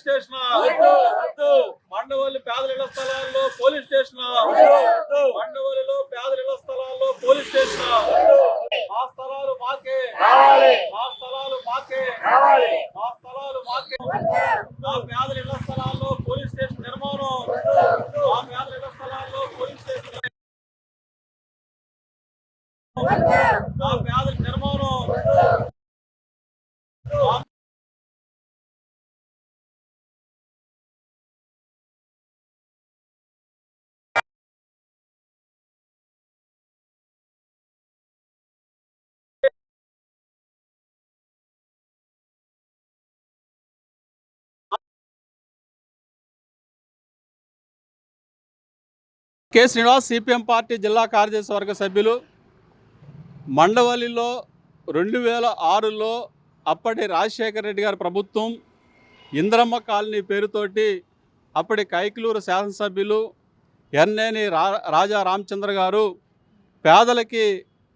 Police station. Mandavalli పేదల ఇళ్ళ స్థలాల్లో పోలీస్ స్టేషన్. మండవల్లిలో పేదల ఇళ్ళ స్థలాల్లో పోలీస్ స్టేషన్. మా స్థలాలు మాకే. మా స్థలాలు మాకే. మా స్థలాలు మాకే. మా పేదల ఇళ్ళ స్థలాల్లో పోలీస్ స్టేషన్ నిర్మాణం. మా పేదల ఇళ్ళ స్థలాల్లో పోలీస్ స్టేషన్ మా పేదల నిర్మాణం. కె శ్రీనివాస్ సిపిఎం పార్టీ జిల్లా కార్యదర్శి వర్గ సభ్యులు. మండవల్లిలో రెండు వేల ఆరులో అప్పటి రాజశేఖర రెడ్డి గారి ప్రభుత్వం ఇంద్రమ్మ కాలనీ పేరుతోటి అప్పటి కైకలూరు శాసనసభ్యులు ఎన్నేని రా రాజా రామచంద్ర గారు పేదలకి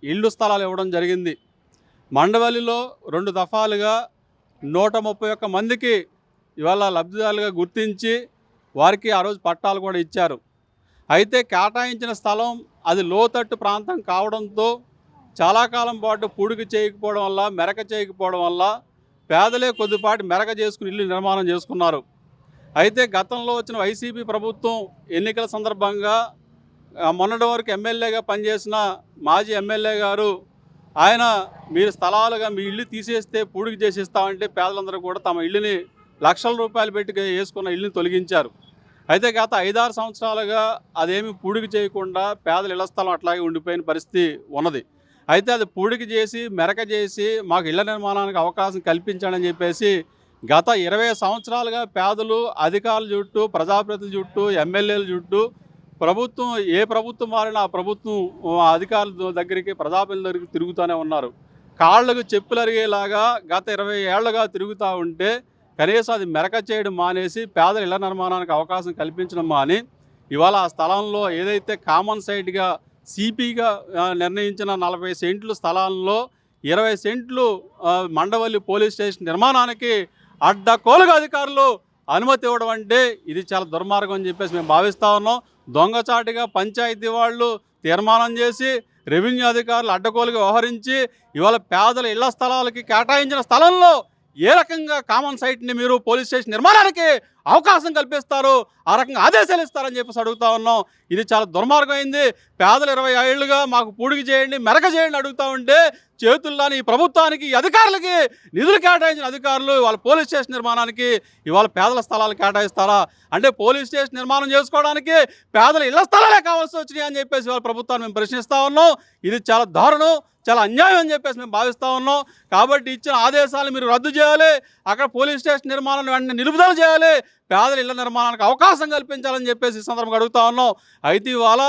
ఇళ్ళు స్థలాలు ఇవ్వడం జరిగింది. మండవల్లిలో రెండు దఫాలుగా నూట ముప్పై ఒక్క మందికి ఇవాళ లబ్ధిదారులుగా గుర్తించి వారికి ఆ రోజు పట్టాలు కూడా ఇచ్చారు. అయితే కేటాయించిన స్థలం అది లోతట్టు ప్రాంతం కావడంతో చాలా కాలం పాటు పూడికి చేయకపోవడం వల్ల మెరక చేయకపోవడం వల్ల పేదలే కొద్దిపాటి మెరక చేసుకుని ఇల్లు నిర్మాణం చేసుకున్నారు. అయితే గతంలో వచ్చిన వైసీపీ ప్రభుత్వం ఎన్నికల సందర్భంగా మొన్నటి వరకు ఎమ్మెల్యేగా పనిచేసిన మాజీ ఎమ్మెల్యే గారు ఆయన మీరు స్థలాలుగా మీ ఇల్లు తీసేస్తే పూడికి చేసిస్తామంటే పేదలందరూ కూడా తమ ఇల్లుని లక్షల రూపాయలు పెట్టి వేసుకున్న ఇల్లుని తొలగించారు. అయితే గత ఐదారు సంవత్సరాలుగా అదేమి పూడికి చేయకుండా పేదల ఇళ్ళ స్థలం అట్లాగే ఉండిపోయిన పరిస్థితి ఉన్నది. అయితే అది పూడికి చేసి మెరక చేసి మాకు ఇళ్ళ నిర్మాణానికి అవకాశం కల్పించాలని చెప్పేసి గత ఇరవై సంవత్సరాలుగా పేదలు అధికారుల చుట్టూ ప్రజాప్రతినిధుల చుట్టూ ఎమ్మెల్యేల చుట్టూ ప్రభుత్వం ఏ ప్రభుత్వం మారినా ఆ ప్రభుత్వం అధికారుల దగ్గరికి ప్రజాప్రతినిధుల దగ్గరికి తిరుగుతూనే ఉన్నారు. కాళ్ళకు చెప్పులు అరిగేలాగా గత ఇరవై ఏళ్ళుగా తిరుగుతూ ఉంటే కనీసం అది మెరక చేయడం మానేసి పేదల ఇళ్ళ నిర్మాణానికి అవకాశం కల్పించడం మాని ఇవాళ ఆ స్థలంలో ఏదైతే కామన్ సైట్గా సిపిగా నిర్ణయించిన నలభై సెంట్లు స్థలాల్లో ఇరవై సెంట్లు మండవల్లి పోలీస్ స్టేషన్ నిర్మాణానికి అడ్డకోలుగా అధికారులు అనుమతి ఇవ్వడం అంటే ఇది చాలా దుర్మార్గం అని చెప్పేసి మేము భావిస్తూ ఉన్నాం. దొంగచాటుగా పంచాయతీ వాళ్ళు తీర్మానం చేసి రెవెన్యూ అధికారులు అడ్డకోలుగా వ్యవహరించి ఇవాళ పేదల ఇళ్ళ స్థలాలకి కేటాయించిన స్థలంలో ఏ రకంగా కామన్ సైట్ని మీరు పోలీస్ స్టేషన్ నిర్మాణానికి అవకాశం కల్పిస్తారు ఆ రకంగా ఆదేశాలు ఇస్తారని చెప్పేసి అడుగుతా ఉన్నాం. ఇది చాలా దుర్మార్గమైంది. పేదలు ఇరవై ఏళ్ళుగా మాకు పూడికి చేయండి మెరక చేయండి అడుగుతా ఉంటే చేతుల్లోని ఈ ప్రభుత్వానికి అధికారులకి నిధులు కేటాయించిన అధికారులు వాళ్ళ పోలీస్ స్టేషన్ నిర్మాణానికి ఇవాళ పేదల స్థలాలు కేటాయిస్తారా? అంటే పోలీస్ స్టేషన్ నిర్మాణం చేసుకోవడానికి పేదల ఇళ్ళ స్థలాలే కావాల్సి వచ్చినాయి అని చెప్పేసి వాళ్ళ ప్రభుత్వాన్ని మేము ప్రశ్నిస్తూ ఉన్నాం. ఇది చాలా దారుణం చాలా అన్యాయం అని చెప్పేసి మేము భావిస్తూ ఉన్నాం. కాబట్టి ఇచ్చిన ఆదేశాలు మీరు రద్దు చేయాలి అక్కడ పోలీస్ స్టేషన్ నిర్మాణాన్ని వెంటనే నిలుపుదల చేయాలి పేదల ఇళ్ళ నిర్మాణానికి అవకాశం కల్పించాలని చెప్పేసి ఈ సందర్భంగా అడుగుతా ఉన్నాం. అయితే ఇవాళ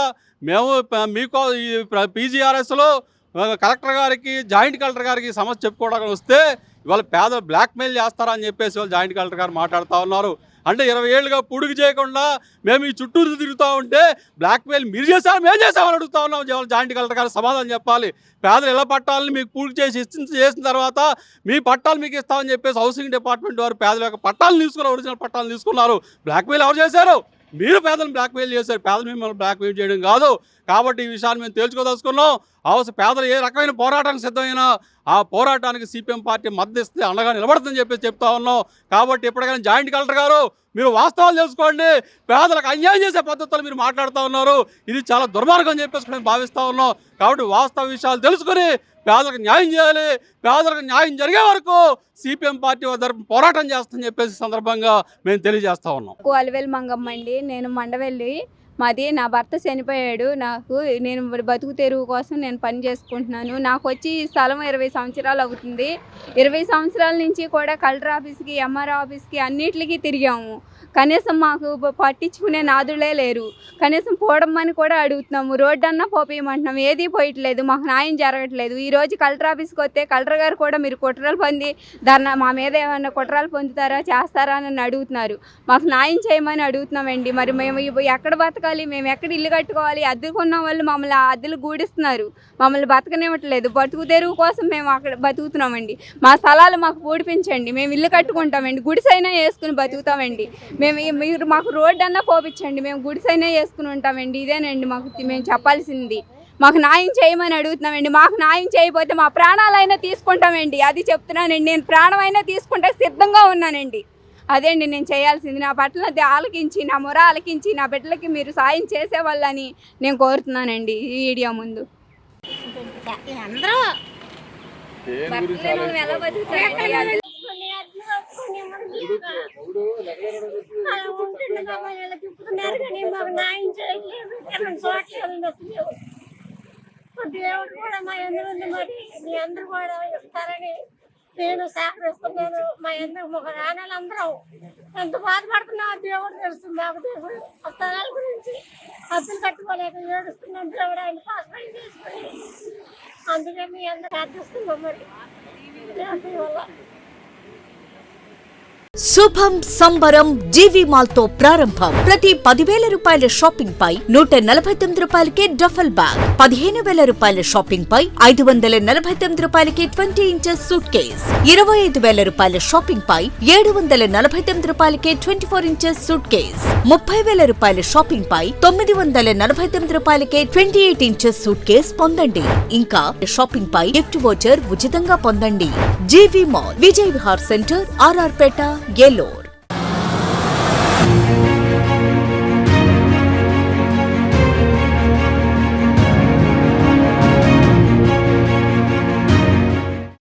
మేము మీకు ఈ పీజీఆర్ఎస్లో కలెక్టర్ గారికి జాయింట్ కలెక్టర్ గారికి సమస్య చెప్పుకోవడానికి వస్తే ఇవాళ పేద బ్లాక్మెయిల్ చేస్తారని చెప్పేసి వాళ్ళు జాయింట్ కలెక్టర్ గారు మాట్లాడుతూ ఉన్నారు. అంటే ఇరవై ఏళ్ళుగా పుడుగు చేయకుండా మేము ఈ చుట్టూరు తిరుగుతూ ఉంటే బ్లాక్మెయిల్ మీరు చేశారు మేము చేసామని అడుగుతా ఉన్నాం. జాయింట్ కలెక్టర్ గారు సమాధానం చెప్పాలి. పేదలు ఎలా పట్టాలని మీకు పూర్తి చేసి ఇచ్చిన చేసిన తర్వాత మీ పట్టాలు మీకు ఇస్తామని చెప్పేసి హౌసింగ్ డిపార్ట్మెంట్ వారు పేదల యొక్క పట్టాలు తీసుకున్నారు ఒరిజినల్ పట్టాలు తీసుకున్నారు. బ్లాక్మెయిల్ ఎవరు చేశారు? మీరు పేదలను బ్లాక్మెయిల్ చేశారు. పేదలు మిమ్మల్ని బ్లాక్మెయిల్ చేయడం కాదు. కాబట్టి ఈ విషయాన్ని మేము తేల్చుకోదలుచుకున్నాం. అవసరం పేదలు ఏ రకమైన పోరాటానికి సిద్ధమైనా ఆ పోరాటానికి సిపిఎం పార్టీ మద్దతు అండగా నిలబడుతుందని చెప్పి చెప్తా ఉన్నాం. కాబట్టి ఎప్పటికైనా జాయింట్ కలెక్టర్ గారు మీరు వాస్తవాలు తెలుసుకోండి. పేదలకు అన్యాయం చేసే పద్ధతులు మీరు మాట్లాడుతూ ఉన్నారు. ఇది చాలా దుర్మార్గం అని చెప్పేసి మేము భావిస్తూ ఉన్నాం. కాబట్టి వాస్తవ విషయాలు తెలుసుకొని పేదలకు న్యాయం చేయాలి. పేదలకు న్యాయం జరిగే వరకు సిపిఎం పార్టీ తరపు పోరాటం చేస్తుందని చెప్పేసి సందర్భంగా మేము తెలియజేస్తా ఉన్నాం. అలివేలు మంగమ్మ అండి. నేను మండవెల్లి మాది నా భర్త చనిపోయాడు నాకు నేను బతుకు తెరువు కోసం నేను పని చేసుకుంటున్నాను. నాకు వచ్చి ఈ స్థలం ఇరవై సంవత్సరాలు అవుతుంది. ఇరవై సంవత్సరాల నుంచి కూడా కలెక్టర్ ఆఫీస్కి ఎంఆర్ఓ ఆఫీస్కి అన్నిటికీ తిరిగాము. కనీసం మాకు పట్టించుకునే నాదులే లేరు. కనీసం పోవడమని కూడా అడుగుతున్నాము. రోడ్డు అన్నా పోపేయమంటున్నాం ఏది పోయట్లేదు. మాకు న్యాయం జరగట్లేదు. ఈ రోజు కలెక్టర్ ఆఫీస్కి వస్తే కలెక్టర్ గారు కూడా మీరు కుట్రలు పొంది ధర్నా మా మీద ఏమైనా కుట్రలు పొందుతారా చేస్తారా అని అడుగుతున్నారు. మాకు న్యాయం చేయమని అడుగుతున్నామండి. మరి మేము ఎక్కడ బతక బతకాలి మేము ఎక్కడ ఇల్లు కట్టుకోవాలి అద్దెకున్న వాళ్ళు మమ్మల్ని అద్దెలు గూడిస్తున్నారు. మమ్మల్ని బతకనివ్వట్లేదు. బతుకు తెరువు కోసం మేము అక్కడ బతుకుతున్నామండి. మా స్థలాలు మాకు పూడిపించండి మేము ఇల్లు కట్టుకుంటామండి. గుడిసైనా వేసుకుని బతుకుతామండి. మేము మీరు మాకు రోడ్డు అన్నా పోపించండి మేము గుడిసైనా వేసుకుని ఉంటామండి. ఇదేనండి మాకు మేము చెప్పాల్సింది. మాకు న్యాయం చేయమని అడుగుతున్నామండి. మాకు న్యాయం చేయకపోతే మా ప్రాణాలైనా తీసుకుంటామండి. అది చెప్తున్నానండి. నేను ప్రాణమైనా తీసుకుంటే సిద్ధంగా ఉన్నానండి. అదేండి నేను చేయాల్సింది నా పట్ల అది ఆలకించి నా మొర ఆలకించి నా బిడ్డలకి మీరు సాయం చేసేవాళ్ళని నేను కోరుతున్నానండి ఈ వీడియో ముందు. అందరూ? అది- దేవుడు కూడా మా అందరూ ఉంది మరి. మీ అందరూ కూడా ఇస్తారని నేను సహకరిస్తున్నాను మా అందరూ ఒక నాన్నలందరం ఎంత బాధపడుతున్నా దేవుడు తెలుస్తుంది మాకు దేవుడు ఆ స్థలాల గురించి అసలు కట్టుకోలేక ఏడుస్తున్నాం దేవుడు ఆయన పాస్పోర్ట్ చేసుకుని అందుకే మీ అందరూ ప్రార్థిస్తున్నాం మరి. దేవుడి వల్ల శుభం సంబరం జీవి మాల్తో ప్రారంభం. ప్రతి పదివేల రూపాయల షాపింగ్ పై నూట నలభై తొమ్మిది రూపాయలకే డఫల్ బ్యాగ్. పదిహేను వేల రూపాయల షాపింగ్ పై ఐదు వందల నలభై తొమ్మిది రూపాయలకి ట్వంటీ ఇంచెస్ సూట్ కేస్. ఇరవై ఐదు వేల రూపాయల షాపింగ్ పై ఏడు వందల నలభై తొమ్మిది రూపాయలకే twenty four inches suitcase. ముప్పై వేల రూపాయల షాపింగ్ పై తొమ్మిది వందల నలభై తొమ్మిది రూపాయలకే twenty eight inches suitcase పొందండి. ఇంకా షాపింగ్ పై గిఫ్ట్ వోచర్ ఉచితంగా పొందండి. G V mall Vijay Vihar centre R R Peta. Gelor.